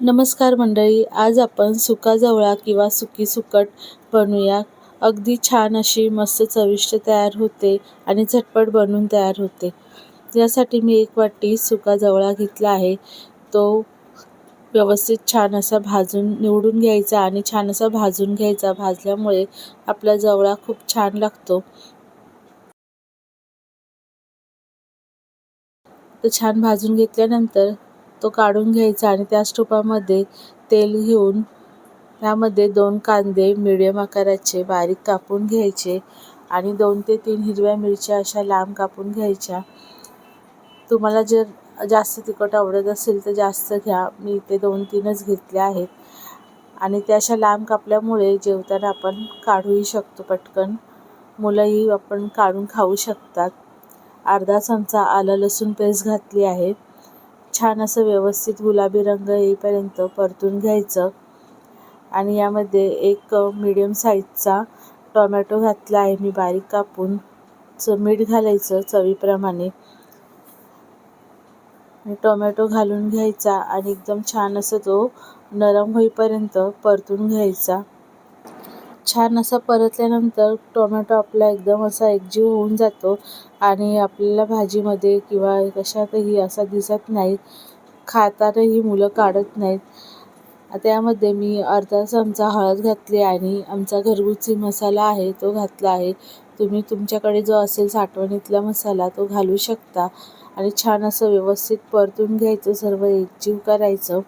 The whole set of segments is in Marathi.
नमस्कार मंडळी आज आपण सुका जवळा किंवा सुकी सुकट बनवूया. अगदी छान अशी मस्त चविष्ट तयार होते आणि झटपट बनवून तयार होते. यासाठी मी एक वाटी सुका जवळा घेतला आहे. तो व्यवस्थित छान असा भाजून निवडून घ्यायचा आणि छान असा भाजून घ्यायचा. भाजल्यामुळे आपला जवळा खूप छान लागतो. तर छान भाजून घेतल्यानंतर तो काढून घ्यायचा आणि त्याच तुपामध्ये तेल घेऊन त्यामध्ये दोन कांदे मिडियम आकाराचे बारीक कापून घ्यायचे आणि दोन ते तीन हिरव्या मिरच्या अशा लांब कापून घ्यायच्या. तुम्हाला जर जास्त तिखट आवडत असेल तर जास्त घ्या. मी इथे दोन तीनच घेतल्या आहेत. आणि त्या अशा लांब कापल्यामुळे जेवताना आपण काढूही शकतो पटकन. मुलंही आपण काढून खाऊ शकतात. अर्धा चमचा आलं लसूण पेस्ट घातली आहे. छान असं व्यवस्थित गुलाबी रंग येईपर्यंत परतून घ्यायचं. आणि यामध्ये एक मिडियम साईजचा टोमॅटो घातला आहे. मी बारीक कापून च मीठ घालायचं चवीप्रमाणे. टोमॅटो घालून घ्यायचा आणि एकदम छान असं तो नरम होईपर्यंत परतून घ्यायचा. छान असा परतल्यानंतर टोमॅटो आपला एकदम असा एकजीव होऊन जातो आणि आपल्याला भाजीमध्ये किंवा कशातही असा दिसत नाही खातानाही मुलं काढत नाहीत. त्यामध्ये मी अर्धा चमचा हळद घातली आणि आमचा घरगुती मसाला आहे तो घातला आहे. तुम्ही तुमच्याकडे जो असेल साठवणीतला मसाला तो घालू शकता आणि छान असं व्यवस्थित परतून घ्यायचं सर्व एकजीव करायचं.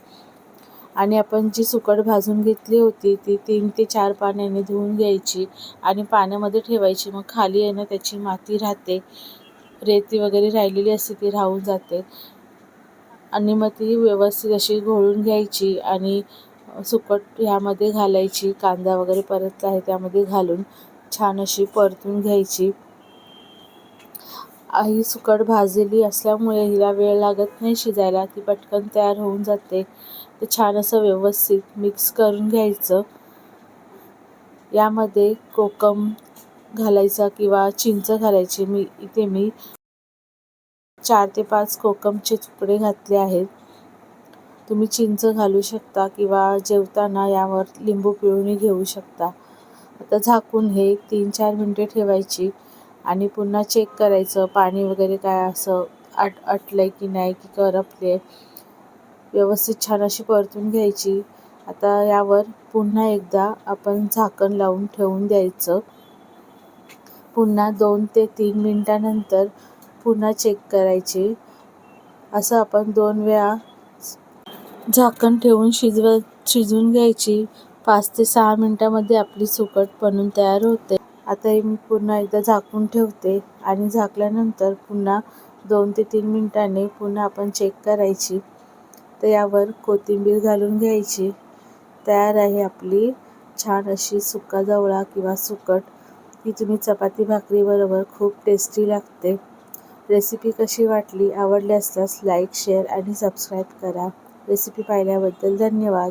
आणि आपण जी सुकट भाजून घेतली होती ती तीन ते चार पाण्याने धुवून घ्यायची आणि पाण्यामध्ये ठेवायची. मग खाली आहे ना त्याची माती राहते. रेती वगैरे राहिलेली असते ती राहून जाते. आणि मग ती व्यवस्थित अशी घोळून घ्यायची आणि सुकट ह्यामध्ये घालायची. कांदा वगैरे परतला आहे त्यामध्ये घालून छान अशी परतून घ्यायची. ही सुकट भाजलेली असल्यामुळे हिला वेळ लागत नाही शिजायला. ती पटकन तयार होऊन जाते. ते छान असं व्यवस्थित मिक्स करून घ्यायचं. यामध्ये कोकम घालायचा किंवा चिंच घालायची. मी इथे मी चार ते पाच कोकमचे तुकडे घातले आहेत. तुम्ही चिंच घालू शकता किंवा जेवताना यावर लिंबू पिळून घेऊ शकता. आता झाकून हे तीन चार मिनटे ठेवायची. आणि पुन्हा चेक करायचं पाणी वगैरे काय असं आट आटलं आहे की नाही की करपले व्यवस्थित छान अशी परतून घ्यायची. आता यावर पुन्हा एकदा आपण झाकण लावून ठेवून द्यायचं. पुन्हा दोन ते तीन मिनटानंतर पुन्हा चेक करायचे. असं आपण दोन वेळा झाकण ठेवून शिजव शिजवून घ्यायची. पाच ते सहा मिनटामध्ये आपली सुकट बनून तयार होते. आता हे मी पुन्हा एकदा झाकून ठेवते आणि झाकल्यानंतर पुन्हा दोन ते तीन मिनटाने पुन्हा आपण चेक करायची. तर यावर कोथिंबीर घालून घ्यायची. तयार आहे आपली छान अशी सुका जवळा किंवा सुकट. ही तुम्ही चपाती भाकरीबरोबर खूप टेस्टी लागते. रेसिपी कशी वाटली आवडली असल्यास लाईक शेअर आणि सबस्क्राईब करा. रेसिपी पाहिल्याबद्दल धन्यवाद.